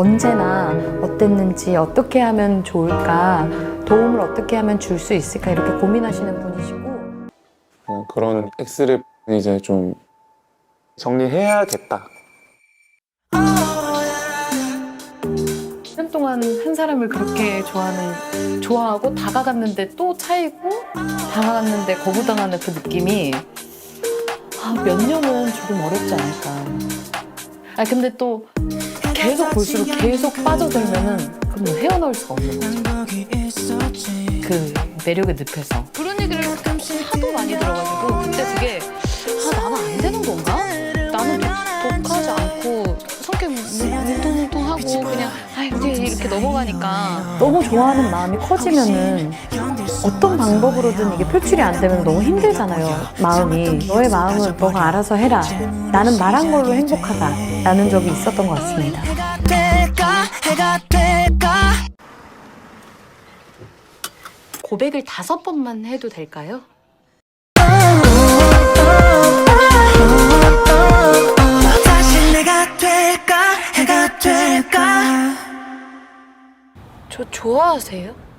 언제나 어땠는지 어떻게 하면 좋을까 도움을 어떻게 하면 줄 수 있을까 이렇게 고민하시는 분이시고 어, 그런 X를 이제 좀 정리해야겠다. 1년 동안 한 사람을 그렇게 좋아하는 좋아하고 다가갔는데 또 차이고 다가갔는데 거부당하는 그 느낌이 아, 몇 년은 조금 어렵지 않을까. 아 근데 또 계속 볼수록 계속 빠져들면은 그럼 뭐 헤어나올 수가 없는 거죠. 그 매력의 늪에서. 그런 얘기를 하도 많이 들어가지고 그때 그게 아 나는 안 되는 건가? 나는 독, 독하지 않고 성격 뭉뚱뭉뚱하고 그냥 아 이렇게 이렇게 넘어가니까. 너무 좋아하는 마음이 커지면은 어떤 방법으로든 이게 표출이 안 되면 너무 힘들잖아요 마음이. 너의 마음은 너가 알아서 해라. 나는 말한 걸로 행복하다. 라는 적이 있었던 것 같습니다 해가 될까 고백을 다섯 번만 해도 될까요? 다시 내가 될까 해가 될까 저 좋아하세요?